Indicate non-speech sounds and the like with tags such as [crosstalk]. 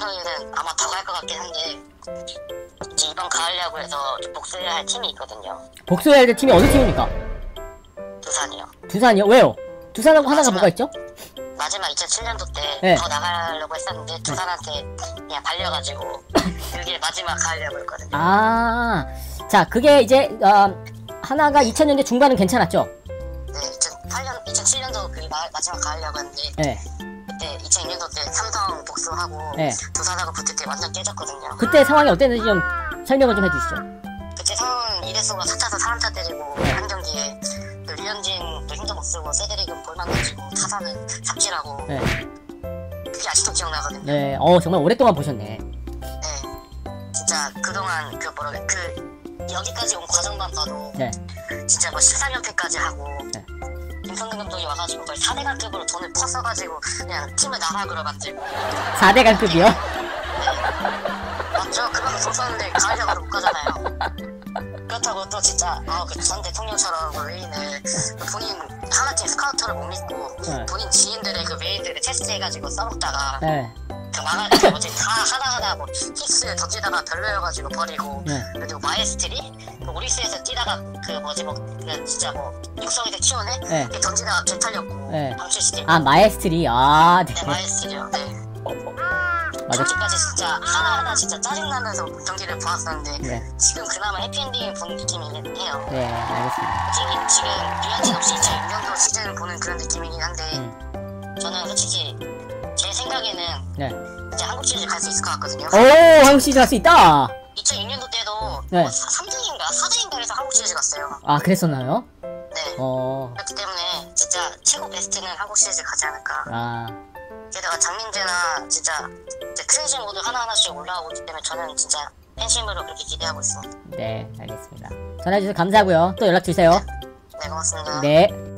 앞으로는 아마 더 갈 것 같긴 한데 이번 가을야구 에서 복수해야 할 팀이 있거든요 복수해야 할 팀이 어느 팀입니까? 두산이요 두산이요? 왜요? 두산하고 마지막, 하나가 뭐가 있죠? 마지막 2007년도 때더 네. 나가려고 했었는데 두산한테 그냥 발려가지고 [laughs] 그게 마지막 가을야구였거든요 아자 그게 이제 어, 하나가 2000년대 중반은 괜찮았죠? 네 2008년 2007년도 그 마, 지막 가을야구였는데 네. 2006년도때 삼성 복수하고 네. 두산하고 붙을 때 완전 깨졌거든요. 그때 상황이 어땠는지 좀 설명을 좀 해주시죠. 그때 상황 이래서가 4차서 사람 차 때리고 네. 한 경기에 그 류현진 힘도 못 쓰고 세드릭은 볼만 던지고 타선은 삽질하고 네. 그게 아직도 기억나거든요. 네, 어 정말 오랫동안 보셨네. 네, 진짜 그동안 그 뭐라 그 여기까지 온 과정만 봐도 네. 진짜 뭐 13연패까지 하고 네. 김성근 감독이 와가지고 거의 4대강급으로 돈을 퍼서가지고 그냥 팀을 나락으로 만들고 4대강급이요? 맞죠? 그만큼 돈 썼는데 가을야구를 못 가잖아요. 그렇다고 또 진짜 어, 그전 대통령처럼 그 외인을 그 본인 하나팀 스카우터를 못 믿고 네. 본인 지인들의 그 외인들을 테스트해가지고 써먹다가 네. 그 망할 때 뭐지 다 하나하나 뭐 힙스 던지다가 별로여가지고 버리고 네. 그리고 마에스트리 그 오리스에서 뛰다가 그 뭐지 뭐 그 진짜 뭐 육성에서 키우네 네. 그 던지다가 개 탈렸고 네. 방출시키고 아, 마에스트리. 아, 네. 네 마에스트리요 네 맞아. 저기까지 진짜 하나하나 진짜 짜증나면서 경기를 보았었는데 네. 지금 그나마 해피엔딩 본 느낌이긴 해요 네, 알겠습니다. 솔직히 지금 류현진 없이 2006년도 시즌을 보는 그런 느낌이긴 한데 음. 저는 솔직히 제 생각에는 네. 이제 한국 시리즈 갈 수 있을 것 같거든요 오, 한국 시즌 갈수 있다! 2006년도 때도 네. 뭐 3등인가 4등인가 해서 한국 시리즈 갔어요 아, 그랬었나요? 네 어, 그렇기 때문에 진짜 최고 베스트는 한국 시리즈 가지 않을까 아, 게다가 장민재나 진짜 이제 크레이지 모드 하나하나씩 올라오고 있기 때문에 저는 진짜 팬심으로 그렇게 기대하고 있습니다 네, 알겠습니다. 전화주셔서 감사하고요. 또 연락 주세요. 네 고맙습니다 네.